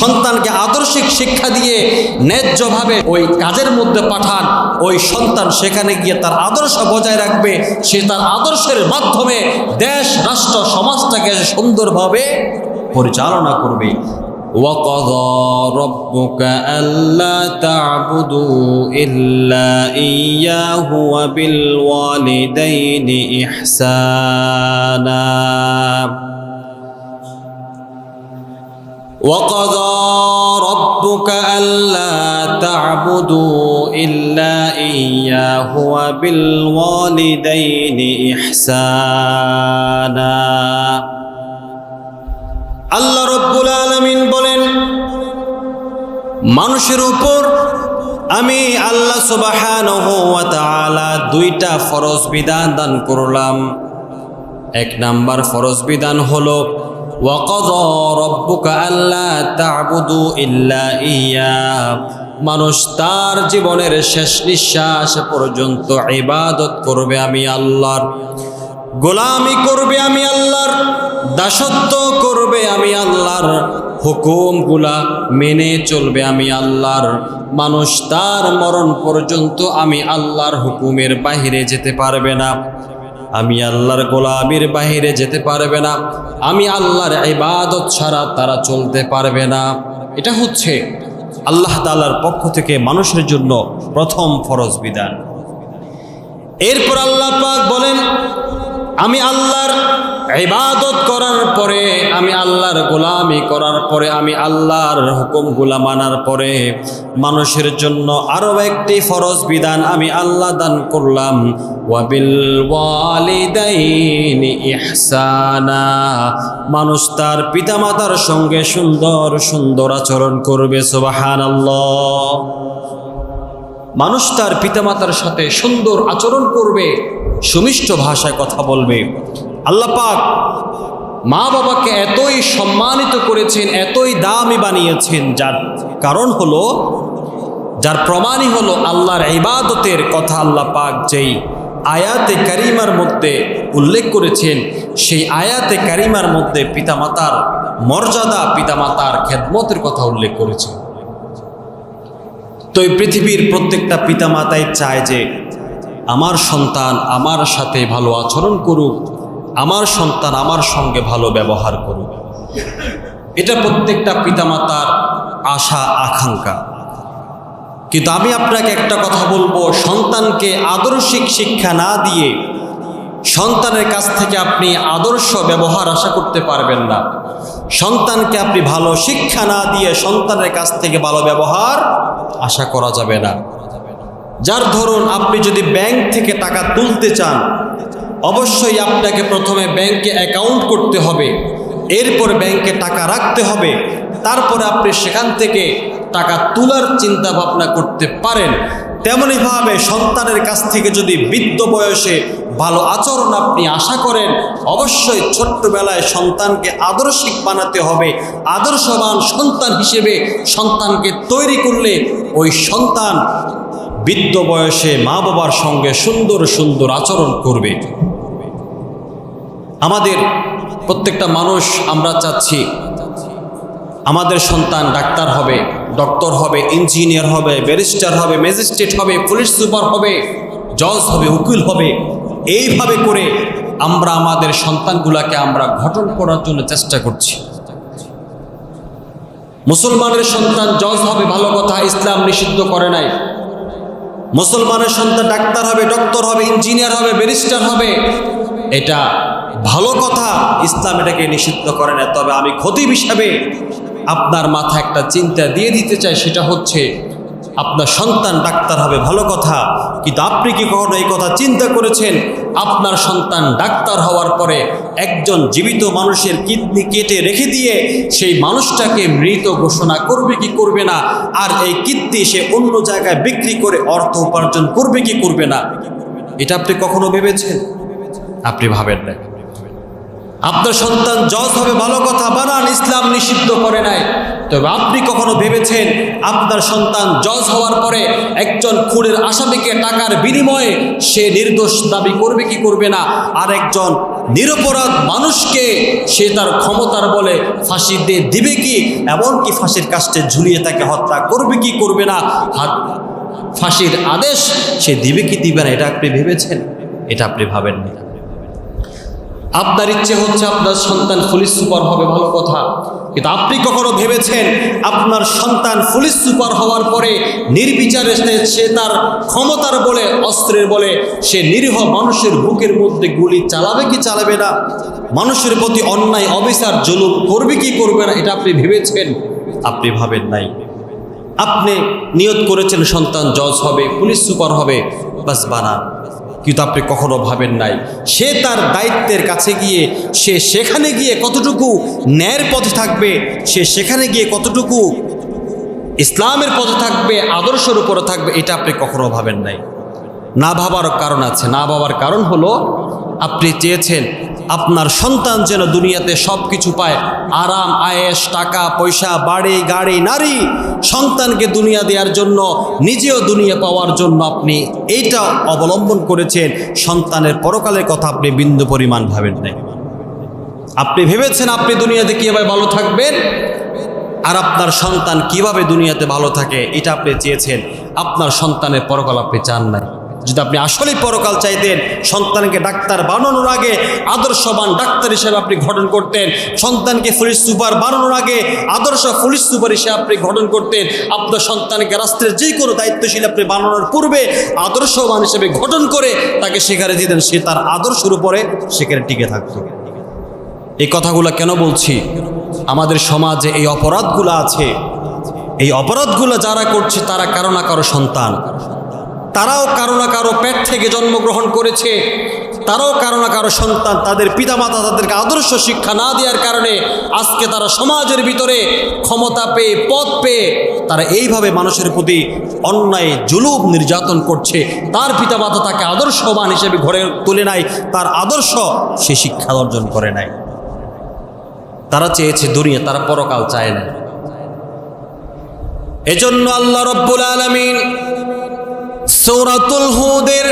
সন্তানকে আদর্শিক শিক্ষা দিয়ে ন্যায্যভাবে ওই কাজের মধ্যে পাঠান ওই সন্তান সেখানে গিয়ে তার আদর্শ বজায় রাখবে সে তার আদর্শের মাধ্যমে দেশ রাষ্ট্র সমাজটাকে সুন্দরভাবে পরিচালনা করবে وقضى ربك ألا تعبدوا إلا إياه وبالوالدين إحسانا وقضى ربك ألا تعبدوا إلا إياه وبالوالدين إحسانا আল্লাহ রব্বুল আলমিন বলেন মানুষের উপর আমি আল্লাহ সুবহানাহু ওয়া তাআলা দুইটা ফরজ বিধান দান করলাম এক নাম্বার ফরজ বিধান হলো ওয়াকাযা রব্বুকা আল্লা তা'বুদু ইল্লা ইয়া। মানুষ তার জীবনের শেষ নিঃশ্বাস পর্যন্ত ইবাদত করবে আমি আল্লাহর। গোলামি করবে আমি আল্লাহর। দাসত্ব করবে আমি আল্লাহর। হুকুমগুলা মেনে চলবে আমি আল্লাহর। মানুষ তার মরণ পর্যন্ত আমি আল্লাহর হুকুমের বাহিরে যেতে পারবে না। আমি আল্লাহর গোলামির বাহিরে যেতে পারবে না। আমি আল্লাহর ইবাদত ছাড়া তারা চলতে পারবে না। এটা হচ্ছে আল্লাহ তালার পক্ষ থেকে মানুষের জন্য প্রথম ফরজ বিধান। এরপর আল্লাহ পাক বলেন আমি আল্লাহর ইবাদত করার পরে, আমি আল্লাহর গোলামি করার পরে, আমি আল্লাহর হুকুমগুলা মানার পরে, মানুষের জন্য আরও একটি ফরজ বিধান আমি আল্লাহ দান করলাম। ইহসানা। মানুষ তার পিতামাতার সঙ্গে সুন্দর সুন্দর আচরণ করবে, সুবহানাল্লাহ। মানুষ তার পিতামাতার সাথে সুন্দর আচরণ করবে, সুমিষ্ট ভাষায় কথা বলবে। আল্লাহ পাক মা বাবাকে এতই সম্মানিত করেছেন, এতই দামি বানিয়েছেন, যার কারণ হলো, যার প্রমাণই হলো আল্লাহর ইবাদতের কথা আল্লাহ পাক যেই আয়াতে কারিমার মধ্যে উল্লেখ করেছেন, সেই আয়াতে কারিমার মধ্যে পিতামাতার মর্যাদা, পিতামাতার খেদমতের কথা উল্লেখ করেছেন। তো এই পৃথিবীর প্রত্যেকটা পিতামাতাই চায় যে আমার সন্তান আমার সাথে ভালো আচরণ করুক, আমার সন্তান আমার সঙ্গে ভালো ব্যবহার করুক। এটা প্রত্যেকটা পিতামাতার আশা, আকাঙ্ক্ষা। কিন্তু আমি আপনাকে একটা কথা বলব, সন্তানকে আদর্শিক শিক্ষা না দিয়ে সন্তানের কাছ থেকে আপনি আদর্শ ব্যবহার আশা করতে পারবেন না। সন্তানকে আপনি ভালো শিক্ষা না দিয়ে সন্তানের কাছ থেকে ভালো ব্যবহার আশা করা যাবে না। যার ধরুন আপনি যদি ব্যাংক থেকে টাকা তুলতে চান, অবশ্যই আপনাকে প্রথমে ব্যাংকে অ্যাকাউন্ট করতে হবে, এরপর ব্যাংকে টাকা রাখতে হবে, তারপরে আপনি সেখান থেকে টাকা তোলার চিন্তা ভাবনা করতে পারেন। তেমনইভাবে সন্তানের কাছ থেকে যদি বৃদ্ধ বয়সে ভালো আচরণ আপনি আশা করেন, অবশ্যই ছোট্টবেলায় সন্তানকে আদর্শিক বানাতে হবে। আদর্শবান সন্তান হিসেবে সন্তানকে তৈরি করলে ওই সন্তান বৃদ্ধ বয়সে মা বাবার সঙ্গে সুন্দর সুন্দর আচরণ করবে। আমাদের প্রত্যেকটা মানুষ আমরা চাচ্ছি, আমাদের সন্তান ডাক্তার হবে, ডক্টর হবে, ইঞ্জিনিয়ার হবে, ব্যারিস্টার হবে, ম্যাজিস্ট্রেট হবে, পুলিশ সুপার হবে, জজ হবে, উকিল হবে। এইভাবে করে আমরা আমাদের সন্তানগুলাকে আমরা গঠন করার জন্য চেষ্টা করছি। মুসলমানের সন্তান জজ হবে, ভালো কথা, ইসলাম নিষিদ্ধ করে নাই। মুসলমানের সন্তান ডাক্তার হবে, ডক্টর হবে, ইঞ্জিনিয়ার হবে, ব্যারিস্টার হবে, এটা ভালো কথা, ইসলাম এটাকে নিষিদ্ধ করে না তবে আমি ক্ষতি হিসাবে আপনার মাথা একটা চিন্তা দিয়ে দিতে চাই, সেটা হচ্ছে আপনার সন্তান ডাক্তার হবে, ভালো কথা। কিন্তু আপনি কি কখনো এই কথা চিন্তা করেছেন? আপনার সন্তান ডাক্তার হওয়ার পরে একজন জীবিত মানুষের কিডনি কেটে রেখে দিয়ে সেই মানুষটাকে মৃত ঘোষণা করবে কি করবে না? আর এই কিডনি সে অন্য জায়গায় বিক্রি করে অর্থ উপার্জন করবে কি করবে না? এটা আপনি কখনো ভেবেছেন? আপনি ভাবেন না। আপনার সন্তান জজ হবে, ভালো কথা, বানান, ইসলাম নিষিদ্ধ করে নাই। তবে আপনি কখনো ভেবেছেন আপনার সন্তান জজ হওয়ার পরে একজন খুনের আসামিকে টাকার বিনিময়ে সে নির্দোষ দাবি করবে কি করবে না? আর একজন নিরপরাধ মানুষকে সে তার ক্ষমতার বলে ফাঁসি দিয়ে দিবে কি? এমনকি ফাঁসির কাস্টে ঝুলিয়ে তাকে হত্যা করবে কি করবে না? হাত ফাঁসির আদেশ সে দিবে কি দিবে না, এটা আপনি ভেবেছেন? এটা আপনি ভাবেননি আপনার ইচ্ছে হচ্ছে আপনার সন্তান পুলিশ সুপার হবে, ভালো কথা। কিন্তু আপনি কখনো ভেবেছেন আপনার সন্তান পুলিশ সুপার হওয়ার পরে নির্বিচারে সে- তার ক্ষমতার বলে, অস্ত্রের বলে, সে নিরীহ মানুষের বুকের মধ্যে গুলি চালাবে কি চালাবে না? মানুষের প্রতি অন্যায়, অবিচার, জুলুম করবে কি করবে না, এটা আপনি ভেবেছেন? আপনি ভাবেন নাই। আপনি নিয়ত করেছেন সন্তান জজ হবে, পুলিশ সুপার হবে, বাস বানা। কিন্তু আপনি কখনো ভাবেন নাই। সে তার দায়িত্বের কাছে গিয়ে, সে সেখানে গিয়ে কতটুকু ন্যায়ের পথে থাকবে, সে সেখানে গিয়ে কতটুকু ইসলামের পথে থাকবে, আদর্শের উপরে থাকবে, এটা আপনি কখনো ভাবেন নাই। না ভাবার কারণ আছে। না ভাবার কারণ হলো, আপনি চেয়েছেন আপনার সন্তান যেন দুনিয়াতে সব কিছু পায়। আরাম আয়েস টাকা, পয়সা, বাড়ি, গাড়ি, নারী সন্তানকে দুনিয়া দেওয়ার জন্য, নিজেও দুনিয়া পাওয়ার জন্য আপনি এইটা অবলম্বন করেছেন। সন্তানের পরকালের কথা আপনি বিন্দু পরিমাণ ভাবেন নাই। আপনি ভেবেছেন আপনি দুনিয়াতে কীভাবে ভালো থাকবেন? আর আপনার সন্তান কীভাবে দুনিয়াতে ভালো থাকে, এটা আপনি চেয়েছেন। আপনার সন্তানের পরকাল আপনি চান নাই। যদি আপনি আসলেই পরকাল চাইতেন, সন্তানকে ডাক্তার বানানোর আগে, আদর্শবান ডাক্তার হিসেবে আপনি গঠন করতেন, সন্তানকে পুলিশ সুপার বানানোর আগে, আদর্শ পুলিশ সুপার হিসেবে আপনি গঠন করতেন, আপনার সন্তানকে রাষ্ট্রের যে কোনো দায়িত্বশীল আপনি বানানোর পূর্বে আদর্শবান হিসেবে গঠন করে তাকে সেখানে দিতেন, সে তার আদর্শের উপরে সেখানে টিকে থাকতো। এই কথাগুলো কেন বলছি? আমাদের সমাজে এই অপরাধগুলো আছে। এই অপরাধগুলো যারা করছে, তারা কারও না কারও সন্তান। তারাও কারও না কারও পেট থেকে জন্মগ্রহণ করেছে, তারাও কারও না কারও সন্তান, তাদের পিতামাতা তাদেরকে আদর্শ শিক্ষা না দেওয়ার কারণে আজকে তারা সমাজের ভিতরে ক্ষমতা পেয়ে পদ পেয়ে তারা এইভাবে মানুষের প্রতি অন্যায়, জুলুম নির্যাতন করছে। তার পিতামাতা তাকে আদর্শবান হিসেবে ঘরে তুলে নাই, তার আদর্শ সে শিক্ষা অর্জন করে নাই। তারা চেয়েছে দুনিয়া, তারা পরকাল চায় না। এজন্য আল্লাহ রব্বুল আলমিন সৌরাতুল হুদের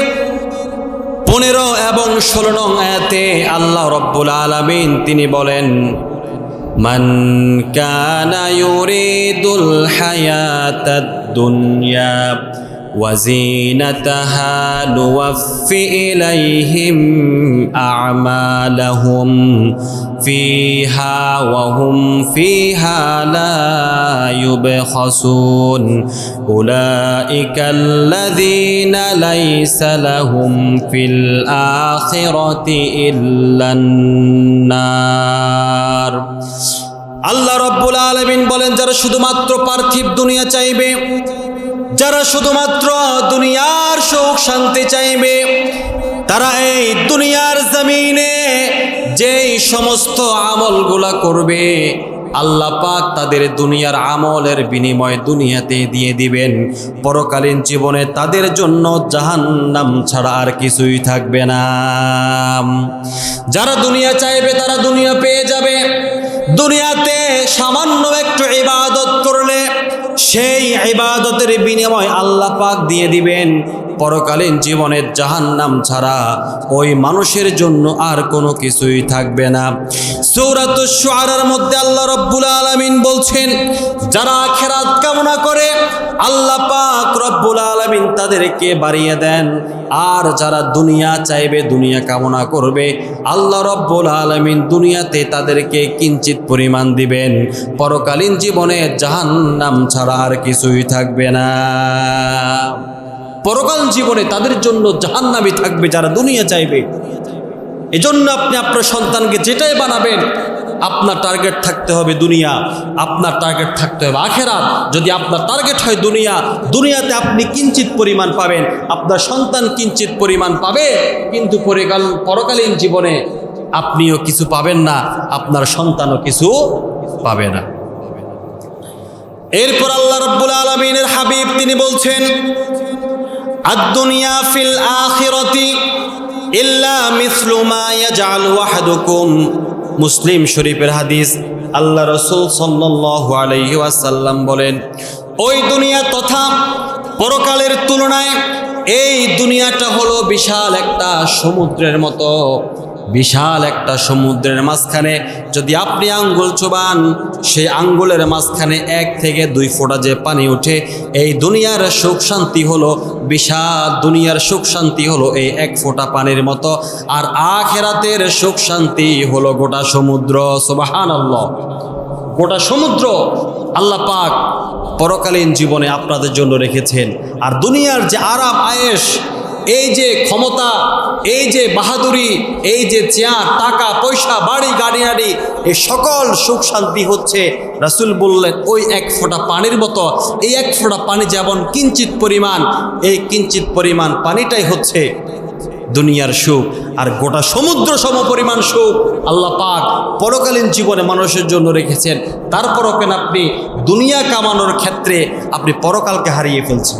পনেরো এবং ষোলো নং আয়াতে আল্লাহ রব্বুল আলমিন তিনি বলেন من كان يريد الحياة الدنيا وزينتها نوفي إليهم أعمالهم فيها وهم فيها لا يبخسون أولئك الذين ليس لهم في الآخرة إلا النار আল্লাহ রব্বুল আলমিন বলেন যারা শুধুমাত্র পার্থিব দুনিয়া চাইবে যারা শুধুমাত্র দুনিয়ার সুখ শান্তি চাইবে, তারা এই দুনিয়ার জমিনে যেই সমস্ত আমলগুলা করবে, আল্লাহ পাক তাদের দুনিয়ার আমলের বিনিময় দুনিয়াতে দিয়ে দিবেন। পরকালীন জীবনে তাদের জন্য জাহান্নাম ছাড়া আর কিছুই থাকবে না। যারা দুনিয়া চাইবে, তারা দুনিয়া পেয়ে যাবে। দুনিয়াতে সামান্য একটু করলে সেই ইবাদতের বিনিময় আল্লাহ পাক দিয়ে দিবেন। পরকালীন জীবনের জাহান্নাম ছাড়া ওই মানুষের জন্য আর কোনো কিছুই থাকবে না। সৌরাত শুআরার মধ্যে আল্লাহ রব্বুল আলামিন বলছেন, যারা খেরাত কামনা করে, আল্লাহ পাক রব্বুল আলামিন তাদেরকে বাড়িয়ে দেন। আর যারা দুনিয়া চাইবে, দুনিয়া কামনা করবে, আল্লাহ রব্বুল আলামিন দুনিয়াতে তাদেরকে কিঞ্চিত পরিমাণ দিবেন। পরকালীন জীবনে জাহান্নাম ছাড়া আর কিছুই থাকবে না। পরকাল জীবনে তাদের জন্য জাহান্নামি থাকবে, যারা দুনিয়া চাইবে। এজন্য আপনি আপনার সন্তানকে যেটাই বানাবেন, আপনার টার্গেট থাকতে হবে দুনিয়া, আপনার টার্গেট থাকতে হবে আখেরাত। যদি আপনার টার্গেট হয় দুনিয়া, দুনিয়াতে আপনি কিঞ্চিত পরিমাণ পাবেন, আপনার সন্তান কিঞ্চিত পরিমাণ পাবে, কিন্তু পরিকাল, পরকালীন জীবনে আপনিও কিছু পাবেন না, আপনার সন্তানও কিছু পাবে না। এরপর আল্লাহ রব্বুল আলমিনের হাবিব তিনি বলছেন আদুনিয়া ফিল আখিরাতি ইল্লা মিসলু মা ইয়াজআলু আহাদুকুম মুসলিম শরীফের হাদিস আল্লাহ রসুল সাল্লাল্লাহু আলাইহি ওয়াসাল্লাম বলেন, ওই দুনিয়া তথা পরকালের তুলনায় এই দুনিয়াটা হলো বিশাল একটা সমুদ্রের মতো। বিশাল একটা সমুদ্রের মাঝখানে, যদি আপনি আঙ্গুল চোবান, সেই আঙ্গুলের মাঝখানে এক থেকে দুই ফোঁটা যে পানি ওঠে, এই দুনিয়ার সুখ শান্তি হলো, বিশাল দুনিয়ার সুখ শান্তি হলো এই এক ফোঁটা পানির মতো। আর আখেরাতের সুখ শান্তি হলো গোটা সমুদ্র সোবাহান আল্লাহ গোটা সমুদ্র আল্লাহ পাক পরকালীন জীবনে আপনাদের জন্য রেখেছেন। আর দুনিয়ার যে আরাম আয়েস এই যে ক্ষমতা, এই যে বাহাদুরি, এই যে চেয়ার, টাকা, পয়সা, বাড়ি, গাড়ি গাড়ি এই সকল সুখ শান্তি হচ্ছে। রাসুল বললেন, ওই এক ফোঁটা পানির মতো, এই এক ফোঁটা পানি যেমন কিঞ্চিত পরিমাণ, এই কিঞ্চিত পরিমাণ পানিটাই হচ্ছে দুনিয়ার সুখ। আর গোটা সমুদ্র সম পরিমাণ সুখ আল্লাহ পাক পরকালীন জীবনে মানুষের জন্য রেখেছেন। তারপরও কেন আপনি দুনিয়া কামানোর ক্ষেত্রে আপনি পরকালকে হারিয়ে ফেলছেন?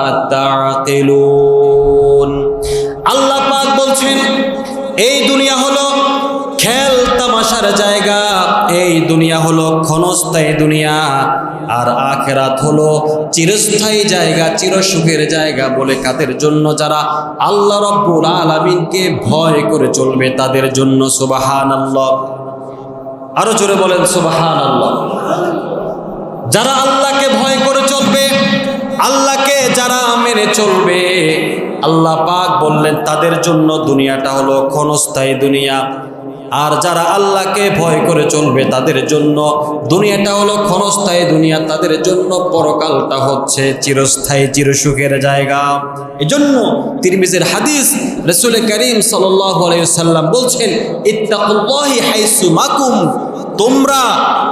বলছেন এই দুনিয়া হলো খেল তামাশার জায়গা। এই দুনিয়া হলো ক্ষণস্থায়ী দুনিয়া। আর আখেরাত হলো চিরস্থায়ী জায়গা, চিরসুখের জায়গা বলে কাদের জন্য যারা আল্লাহ রব্বুল আলামিনকে ভয় করে চলবে তাদের জন্য সুবাহান আল্লাহ আরও জোরে বলেন সুবাহান আল্লাহ যারা আল্লাহকে ভয় করে চলবে আল্লাহকে যারা মেনে চলবে, আল্লাহ পাক বললেন, তাদের জন্য দুনিয়াটা হলো ক্ষণস্থায়ী দুনিয়া। আর যারা আল্লাহকে ভয় করে চলবে, তাদের জন্য দুনিয়াটা হলো ক্ষণস্থায়ী দুনিয়া। তাদের জন্য পরকালটা হচ্ছে চিরস্থায়ী, চিরসুখের জায়গা। এজন্য তিরমিজের হাদিস রসুল করিম সাল্লাম বলছেন, ইত্তাকুল্লাহি হাইসু মাকুম তোমরা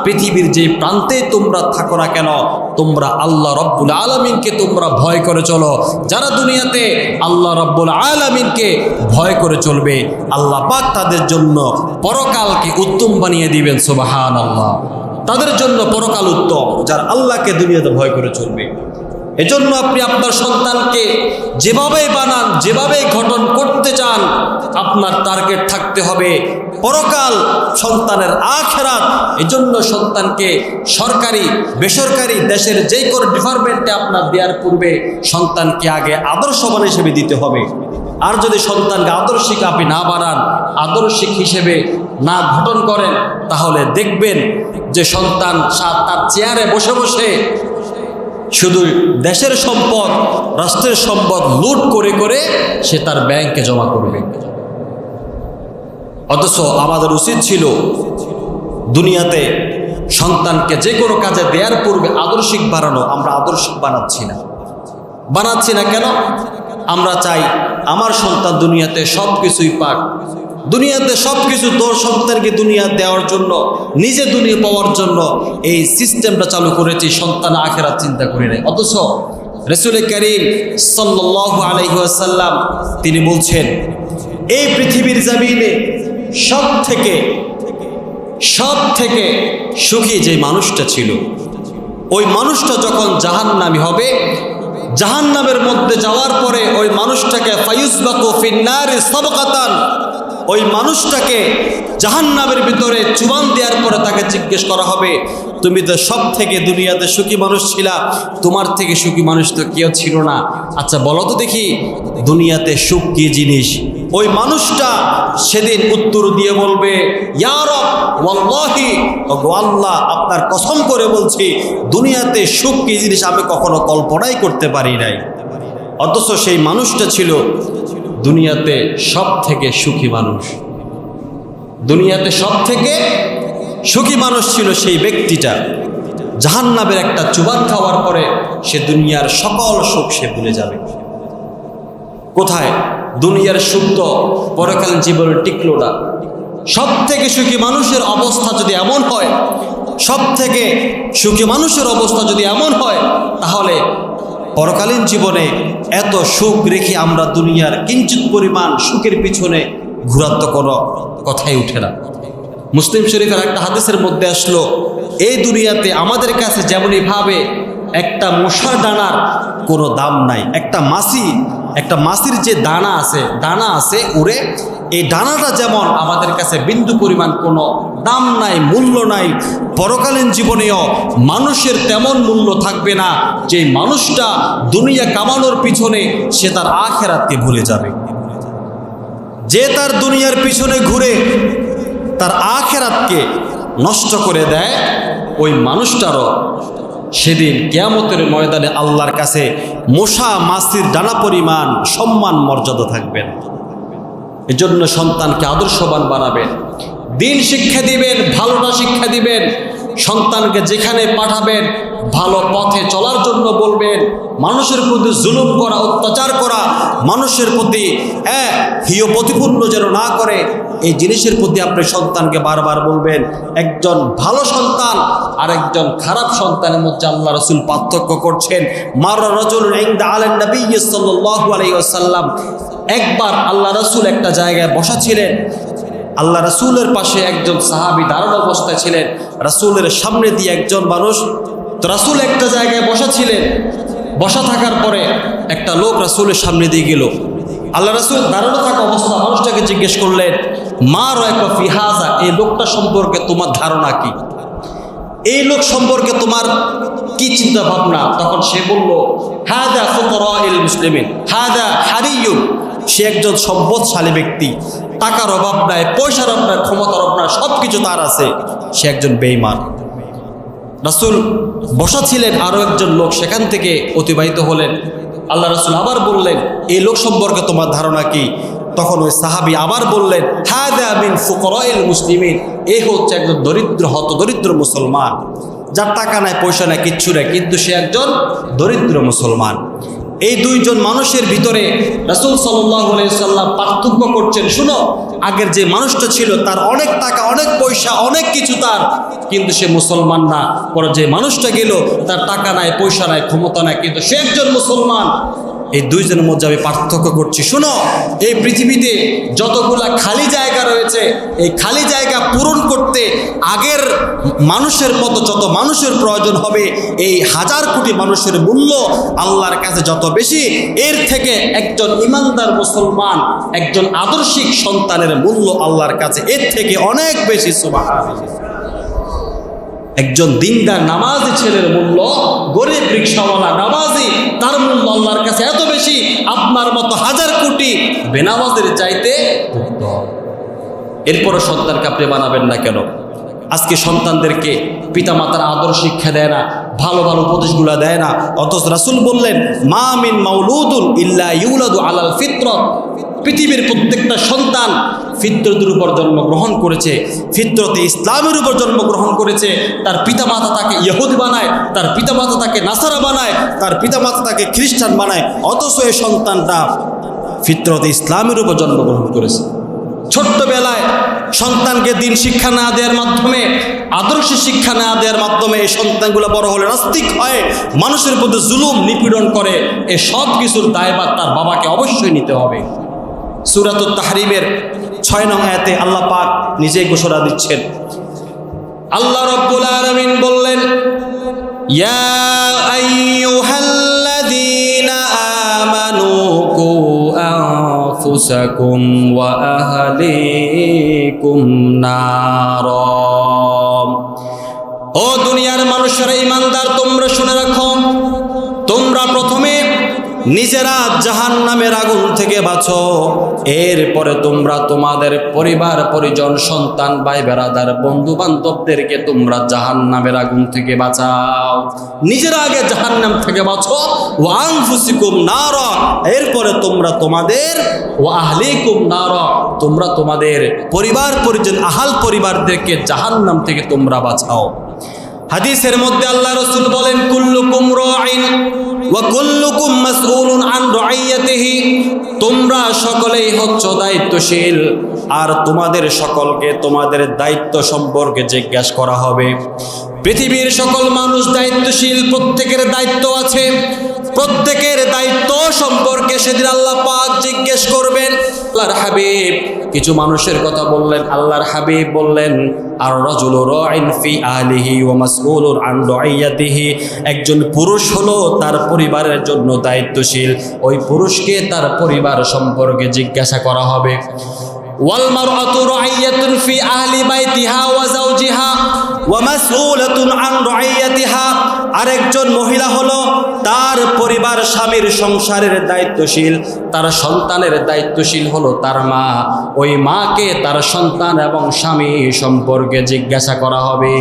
পৃথিবীর যে প্রান্তে তোমরা থাকো না কেন, তোমরা আল্লাহ রব্বুল আলমিনকে তোমরা ভয় করে চলো। যারা দুনিয়াতে আল্লাহ রব্বুল আলমিনকে ভয় করে চলবে, আল্লাহ পাক তাদের জন্য পরকালকে উত্তম বানিয়ে দিবেন সোবাহান আল্লাহ তাদের জন্য পরকাল উত্তম, যারা আল্লাহকে দুনিয়াতে ভয় করে চলবে। এজন্য আপনি আপনার সন্তানকে যেভাবে বানান যেভাবে গঠন করতে চান, আপনার টার্গেট থাকতে হবে পরকাল সন্তানের আখেরাত। এজন্য সন্তানকে সরকারি, বেসরকারি দেশের যে কোনো ডিপার্টমেন্টে আপনার দেওয়ার পূর্বে সন্তানকে আগে আদর্শবান হিসেবে দিতে হবে। আর যদি সন্তানকে আদর্শিক আপনি না বানান, আদর্শিক হিসেবে না গঠন করেন, তাহলে দেখবেন যে সন্তান তার চেয়ারে বসে বসে শুধু দেশের সম্পদ, রাষ্ট্রের সম্পদ লুট করে করে সে তার ব্যাংকে জমা করবে। অথচ আমাদের উচিত ছিল দুনিয়াতে সন্তানকে যে কোনো কাজে দেওয়ার পূর্বে আদর্শিক বানানো, আমরা আদর্শিক বানাচ্ছি না। বানাচ্ছি না কেন? আমরা চাই আমার সন্তান দুনিয়াতে সব কিছুই পাক। দুনিয়াতে সব কিছু তোর সন্তানকে দুনিয়া দেওয়ার জন্য, নিজে দুনিয়া পাওয়ার জন্য এই সিস্টেমটা চালু করেছি সন্তান আখেরাত চিন্তা করে নেয়। অথচ রসুল করিম সাল্লাহ আলহিহাসাল্লাম তিনি বলছেন, এই পৃথিবীর জামিনে সব থেকে সব থেকে সুখী যে মানুষটা ছিল, ওই মানুষটা যখন জাহান্নামি হবে, জাহান্নামের মধ্যে যাওয়ার পরে ওই মানুষটাকে ফায়ুসবাকু ফিন্নারি সবকাতান ওই মানুষটাকে জাহান্নামের ভিতরে চুবান দেওয়ার পরে তাকে জিজ্ঞেস করা হবে, তুমি তো সব থেকে দুনিয়াতে সুখী মানুষ ছিলা, তোমার থেকে সুখী মানুষ তো কেউ ছিল না। আচ্ছা বলো তো দেখি, দুনিয়াতে সুখ কি জিনিস? ওই মানুষটা সেদিন উত্তর দিয়ে বলবে আল্লাহ, আপনার কসম করে বলছি, দুনিয়াতে সুখ কি জিনিস আমি কখনো কল্পনাই করতে পারি নাই। অথচ সেই মানুষটা ছিল দুনিয়াতে সব থেকে সুখী মানুষ। দুনিয়াতে সব থেকে সুখী মানুষ ছিল সেই ব্যক্তিটা। জাহান্নাবের একটা চুবান খাওয়ার পরে সে দুনিয়ার সকল সুখ সে ভুলে যাবে। কোথায়? দুনিয়ার সুখ তো পরকালীন জীবনে টিকলো না। সব থেকে সুখী মানুষের অবস্থা যদি এমন হয় সব থেকে সুখী মানুষের অবস্থা যদি এমন হয়, তাহলে পরকালীন জীবনে এত সুখ রেখে আমরা দুনিয়ার কিঞ্চিত পরিমাণ সুখের পিছনে ঘুরার তো কোনো কথাই উঠে না। মুসলিম শরীফের একটা হাদিসের মধ্যে আসলো, এই দুনিয়াতে আমাদের কাছে যেমনই ভাবে একটা মশার দানার কোনো দাম নাই, একটা মাসি, একটা মাসির যে দানা আছে দানা আছে উড়ে এই ডানাটা যেমন আমাদের কাছে বিন্দু পরিমাণ কোনো দাম নাই, মূল্য নাই, পরকালীন জীবনেও মানুষের তেমন মূল্য থাকবে না যে মানুষটা দুনিয়া কামানোর পিছনে সে তার আখেরাতকে ভুলে যাবে। যে তার দুনিয়ার পিছনে ঘুরে তার আখেরাতকে নষ্ট করে দেয়, ওই মানুষটারও সেদিন কেয়ামতের ময়দানে আল্লাহর কাছে মশা মাসির ডানা পরিমাণ সম্মান, মর্যাদা থাকবেন এজন্য সন্তানকে আদর্শবান বানাবেন। দিন শিক্ষা দিবেন ভালোটা শিক্ষা দিবেন। সন্তানকে যেখানে পাঠাবেন, ভালো পথে চলার জন্য বলবেন, মানুষের প্রতি জুলুম করা, অত্যাচার করা, মানুষের প্রতি হ্যাঁ হিয় প্রতিপূর্ণ যেন না করে, এই জিনিসের প্রতি আপনি সন্তানকে বারবার বলবেন, একজন ভালো সন্তান আর একজন খারাপ সন্তানের মধ্যে আল্লাহ রসুল পার্থক্য করছেন। মার রজুল আলেন নবী সাল্লাল্লাহু আলাইহি ওয়াসাল্লাম। একবার আল্লাহ রসুল একটা জায়গায় বসা ছিলেন আল্লাহ রসুলের পাশে একজন সাহাবি দারুণ অবস্থায় ছিলেন। রাসূলের সামনে দিয়ে একজন মানুষ, তো রাসূল একটা জায়গায় বসা ছিলেন। বসা থাকার পরে একটা লোক রাসূলের সামনে দিয়ে গেল। আল্লাহ রাসূল দাঁড়ানো থাকা অবস্থা মানুষটাকে জিজ্ঞেস করলেন, মা রয়ক ফিহাজা এই লোকটা সম্পর্কে তোমার ধারণা কি? এই লোক সম্পর্কে তোমার কি চিন্তা ভাবনা তখন সে বলল হাদা ফুকরাইল মুসলিমিন হাদা হারিয়ুন সে একজন সম্পদশালী ব্যক্তি। টাকার অভাব নাই, পয়সার অভাব নাই, ক্ষমতার অভাব নাই সব কিছু তার আছে। সে একজন বেইমান রাসূল বসা ছিলেন আরও একজন লোক, সেখান থেকে অতিবাহিত হলেন। আল্লাহ রাসূল আবার বললেন, এই লোক সম্পর্কে তোমার ধারণা কি? তখন ওই সাহাবি আবার বললেন হাদা মিন ফুকরাইল মুসলিমিন। এই হচ্ছে একজন দরিদ্র হত দরিদ্র মুসলমান। যার টাকা নাই, পয়সা নাই, কিচ্ছু নাই, কিন্তু সে একজন দরিদ্র মুসলমান। এই দুইজন মানুষের ভিতরে রাসুল সাল্লাম পার্থক্য করছেন। শুনো, আগের যে মানুষটা ছিল তার অনেক টাকা, অনেক পয়সা, অনেক কিছু তার, কিন্তু সে মুসলমান না। পরে যে মানুষটা গেল, তার টাকা নাই, পয়সা নাই, ক্ষমতা নাই, কিন্তু সে একজন মুসলমান। এই দুইজনের মধ্যে আমি পার্থক্য করছি। শুনো, এই পৃথিবীতে যতগুলা খালি জায়গা রয়েছে, এই খালি জায়গা পূরণ করতে আগের মানুষের মতো যত মানুষের প্রয়োজন হবে, এই হাজার কোটি মানুষের মূল্য আল্লাহর কাছে যত বেশি, এর থেকে একজন ইমানদার মুসলমান, একজন আদর্শিক সন্তানের মূল্য আল্লাহর কাছে এর থেকে অনেক বেশি সুবাহ একজন দিনদার নামাজি ছেলের মূল্য, গরিব রিক্সাওয়ালা নামাজি, তার মূল্য আল্লাহর কাছে এত বেশি, আপনার মতো হাজার কোটি বেনামাজের চাইতে। এরপরও সন্তানকে আপনি বানাবেন না কেন? আজকে সন্তানদেরকে পিতামাতার আদর শিক্ষা দেয় না, ভালো ভালো উপদেশগুলো দেয় না। অথচ রাসূল বললেন, মা মিন মাউলুদুল ইল্লা ইউলাদু আলাল ফিতরত পৃথিবীর প্রত্যেকটা সন্তান ফিতরতের উপর জন্মগ্রহণ করেছে, ফিতরতে ইসলামের উপর জন্মগ্রহণ করেছে, তার পিতামাতা তাকে ইহুদি বানায়, তার পিতামাতা তাকে নাসারা বানায়, তার পিতামাতা তাকে খ্রিস্টান বানায়, অথচ এই সন্তানটা ফিতরতে ইসলামের উপর জন্মগ্রহণ করেছে। ছোট্টবেলায় সন্তানকে দিন শিক্ষা না দেওয়ার মাধ্যমে, আদর্শ শিক্ষা না দেওয়ার মাধ্যমে এই সন্তানগুলো বড় হলে নাস্তিক হয়, মানুষের প্রতি জুলুম, নিপীড়ন করে, এ সব কিছুর দায়ভার তার বাবাকে অবশ্যই নিতে হবে। সুরাতুল তাহরিমের ছয় নং আয়াতে আল্লাহ পাক নিজেই ঘোষণা দিচ্ছেন। আল্লাহ রব্বুল আলামিন বললেন ওয়া আহলিকুম নারা। ও দুনিয়ার মানুষেরা, ইমানদার, তোমরা শুনে রাখো, তোমরা প্রথমে নিজেরা জাহান নামের আগুন থেকে বাঁচো। এরপরে তোমরা তোমাদের পরিবার, পরিজন, সন্তান, ভাই, বেড়াদার বন্ধু বান্ধবদেরকে তোমরা জাহান নামের আগুন থেকে বাঁচাও। নিজেরা আগে জাহান নাম থেকে বাঁচো। ওয়াং ফুসিকুম নার। এরপরে তোমরা তোমাদের ও আহলিকুম নার। তোমরা তোমাদের পরিবার, পরিজন, আহাল পরিবারদেরকে জাহান নাম থেকে তোমরা বাঁচাও। হাদিসের মধ্যে আল্লাহ রসুল বলেন, কুল্লুকুম রাইন ওয়া কুল্লুকুম মাসউলুন আন রাইয়াতিহি তোমরা সকলেই হচ্ছ দায়িত্বশীল, আর তোমাদের সকলকে তোমাদের দায়িত্ব সম্পর্কে জিজ্ঞাসা করা হবে। পৃথিবীর সকল মানুষ দায়িত্বশীল, প্রত্যেকের দায়িত্ব আছে। প্রত্যেকের দায়িত্ব সম্পর্কে সেদিন আল্লাহ পাক জিজ্ঞেস আল্লাহর হাবিব। কিছু মানুষের কথা বললেন, আল্লাহর হাবিব বললেন, আর রাজুল ফি আহলিহি ওয়া মাসউলুন আন একজন পুরুষ হলো তার পরিবারের জন্য দায়িত্বশীল। ওই পুরুষকে তার পরিবার সম্পর্কে জিজ্ঞাসা করা হবে। আরেকজন মহিলা হলো তার পরিবার স্বামীর সংসারের দায়িত্বশীল, তার সন্তানের দায়িত্বশীল হলো তার মা। ওই মাকে তার সন্তান এবং স্বামী সম্পর্কে জিজ্ঞাসা করা হবে।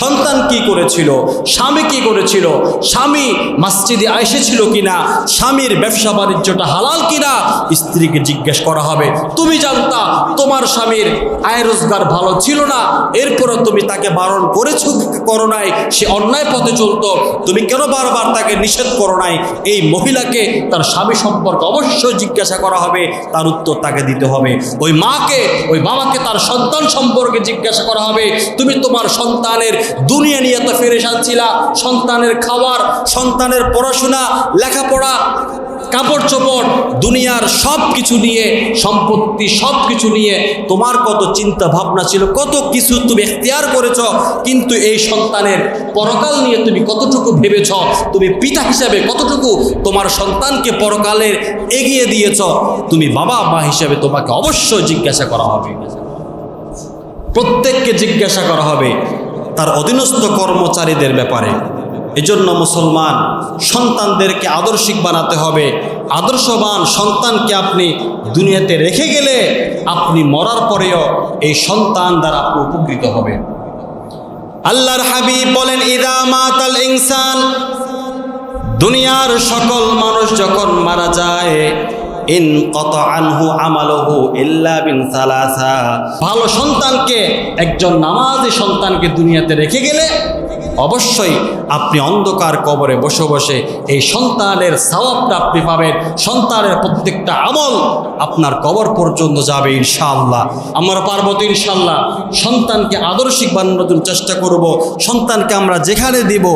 সন্তান কি করেছিল? স্বামী কি করেছিল? স্বামী মসজিদে এসেছিল কিনা? স্বামীর ব্যবসা বাণিজ্যটা হালাল কিনা? স্ত্রীকে জিজ্ঞেস করা হবে, তুমি জানতা, তোমার স্বামীর আয় রোজগার ভালো ছিল না? এরপরে তুমি তাকে বারণ করেছ করো নাই, সে অন্যায় পথে চলতো। তুমি কেন বারবার তাকে নিষেধ করো নাই? এই মহিলাকে তার স্বামী সম্পর্কে অবশ্যই জিজ্ঞাসা করা হবে, তার উত্তর তাকে দিতে হবে। ওই মাকে, ওই বাবাকে তার সন্তান সম্পর্কে জিজ্ঞাসা করা হবে, তুমি তোমার সন্তানের দুনিয়া নিয়ে তো ফিরে ছিলা, সন্তানের খাবার, সন্তানের পড়াশোনা, লেখাপড়া কাপড় চোপড় দুনিয়ার সব কিছু নিয়ে, সম্পত্তি সব কিছু নিয়ে তোমার কত চিন্তা ভাবনা ছিল, কত কিছু তুমি এখতিয়ার করেছ, কিন্তু এই সন্তানের পরকাল নিয়ে তুমি কতটুকু ভেবেছ, তুমি পিতা হিসাবে কতটুকু তোমার সন্তানকে পরকালের এগিয়ে দিয়েছ, তুমি বাবা, মা হিসাবে তোমাকে অবশ্যই জিজ্ঞাসা করা হবে। প্রত্যেককে জিজ্ঞাসা করা হবে তার অধীনস্থ কর্মচারীদের ব্যাপারে। এজন্য মুসলমান সন্তানদেরকে আদর্শিক বানাতে হবে। আদর্শবান সন্তানকে আপনি দুনিয়াতে রেখে গেলে আপনি মরার পরেও এই সন্তান দ্বারা আপনি উপকৃত হবেন। আল্লাহর হাবিব বলেন, ইদা মাতাল ইনসান। দুনিয়ার সকল মানুষ যখন মারা যায়, ইন কত আনহু আমালহু ইল্লা ভালো সন্তানকে, একজন নামাজি সন্তানকে দুনিয়াতে রেখে গেলে অবশ্যই আপনি অন্ধকার কবরে বসে বসে এই সন্তানের সওয়াবটা আপনি পাবেন। সন্তানের প্রত্যেকটা আমল আপনার কবর পর্যন্ত যাবে ইনশাআল্লাহ। আমরা পারব তো ইনশাআল্লাহ। সন্তানকে আদর্শিক বানানোর চেষ্টা করব। সন্তানকে আমরা যেখানে দিব,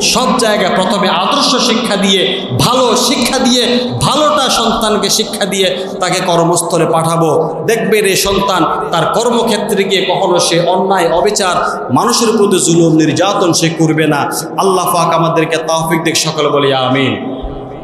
সব জায়গায় প্রথমে আদর্শ শিক্ষা দিয়ে, ভালো শিক্ষা দিয়ে, ভালোটা সন্তানকে শিক্ষা দিয়ে তাকে কর্মস্থলে পাঠাবো। দেখবেন এই সন্তান তার কর্মক্ষেত্রে গিয়ে কখনো সে অন্যায়, অবিচার, মানুষের প্রতি জুলুম, নির্যাতন সে করবে না। আল্লাহ পাক আমাদেরকে তাহফিক দেখ সকলে বলি আমিন।